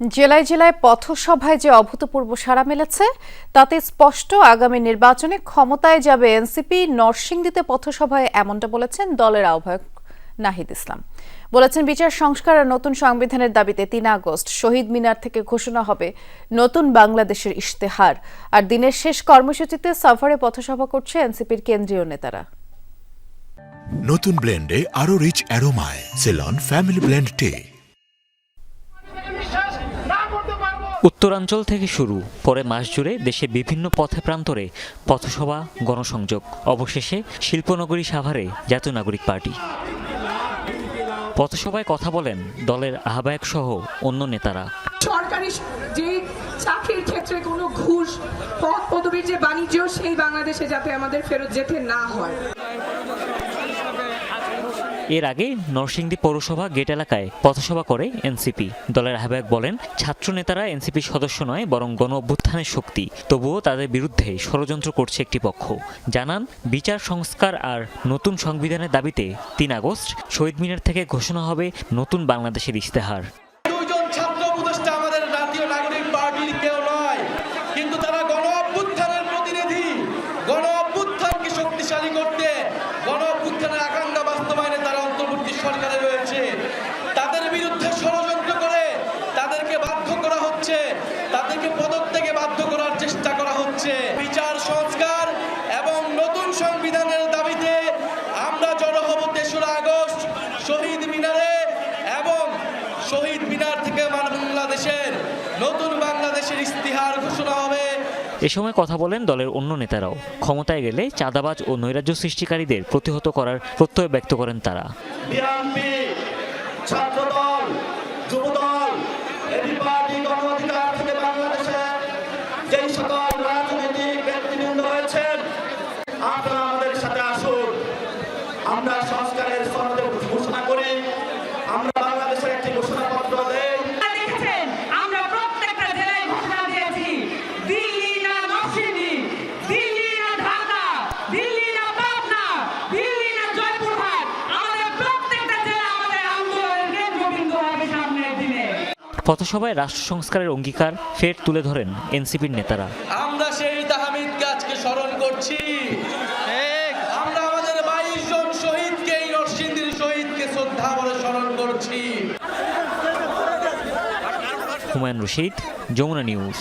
জেলায় জেলায় পথসভায় যে অভূতপূর্ব সাড়া মিলেছে, তাতে স্পষ্ট আগামী নির্বাচনে ক্ষমতায় যাবে এনসিপি, নরসিংদীতে পথসভায় এমনটা বলেছেন দলের আহ্বায়ক নাহিদ ইসলাম। বলেছেন, বিচার সংস্কার আর নতুন সংবিধানের দাবিতে তিন আগস্ট শহীদ মিনার থেকে ঘোষণা হবে নতুন বাংলাদেশের ইশতেহার। আর দিনের শেষ কর্মসূচিতে সফরে পথসভা করছে এনসিপির কেন্দ্রীয় নেতারা। নতুন ব্লেন্ডে আরও রিচ অ্যারোমায়, সেলন, ফ্যামিলি ব্লেন্ড টে। উত্তরাঞ্চল থেকে শুরু পরে মাস জুড়ে দেশে বিভিন্ন পথে প্রান্তরে পথসভা, গণসংযোগ, অবশেষে শিল্পনগরী সাভারে জাতীয় নাগরিক পার্টি। পথসভায় কথা বলেন দলের আহ্বায়ক সহ অন্য নেতারা। সরকারি যে চাকরির ক্ষেত্রে কোনো ঘুষ পদ পদবীর যে বাণিজ্য, সেই বাংলাদেশে যাতে আমাদের ফেরত যেতে না হয়। এর আগে নরসিংদী পৌরসভা গেট এলাকায় পথসভা করে এনসিপি। দলের আহ্বায়ক বলেন ছাত্র নেতারা এনসিপি সদস্য নয়, বরং গণ অভ্যুত্থানের শক্তি। তবুও তাদের বিরুদ্ধে ষড়যন্ত্র করছে একটি পক্ষ। জানান, বিচার, সংস্কার আর নতুন সংবিধানের দাবিতে তিন আগস্ট শহীদ মিনার থেকে ঘোষণা হবে নতুন বাংলাদেশের ইশতেহার দুইজন ছাত্র উপদেষ্টা আমাদের জাতীয় নাগরিক পার্টির কেউ নয় কিন্তু তারা গণ অভ্যুত্থানের প্রতিনিধি গণ অভ্যুত্থানকে শক্তিশালী করতে গণ অভ্যুত্থানের আকাঙ্ক্ষা বাস্তবায়নে তারা অন্তর্বর্তী সরকারে রয়েছে তাদের বিরুদ্ধে ষড়যন্ত্র করে তাদেরকে বাধ্য করা হচ্ছে তাদেরকে পদত্যাগে বাধ্য করার চেষ্টা করা হচ্ছে। বিচার সংস্কার এবং নতুন সংবিধানের দাবিতে আমরা জড়ো হব তেসরা আগস্ট শহীদ মিনারে এবং শহীদ মিনার থেকে বাংলাদেশের নতুন বাংলাদেশের ইস্তিহার ঘোষণা হবে। এ সময় কথা বলেন দলের অন্য নেতারাও। ক্ষমতায় গেলে চাঁদাবাজ ও নৈরাজ্য সৃষ্টিকারীদের প্রতিহত করার প্রত্যয় ব্যক্ত করেন তারা। বিএনপি ছাত্রদল যুবদল সকল রাজনৈতিক ব্যক্তিবৃন্দ রয়েছেন। আপনারা আমাদের সাথে আসুন। আমরা সংস্কারের সনদে ঘোষণা করি। আমরা বাংলাদেশের একটি ঘোষণাপত্র দেই দেখেছেন আমরা প্রত্যেকটা জেলায় ঘোষণা দিয়েছি দিল্লি না নরসিংদী দিল্লি না ঢাকা দিল্লি না পাবনা দিল্লি না জয়পুরহাট আমাদের প্রত্যেকটা জেলা আমাদের আন্দোলনের কেন্দ্রবিন্দু হবে সামনের দিনে পথসভায় রাষ্ট্র সংস্কারের অঙ্গীকার ফের তুলে ধরেন এনসিপির নেতারা। আমরা সেই তাহমিদ গাছকে স্মরণ করছি। আমরা আমাদের বাইশ জন শহীদকে এই নরসিংদীর শহীদকে শ্রদ্ধা বলে স্মরণ করছি। হুমায়ুন রশিদ যমুনা নিউজ।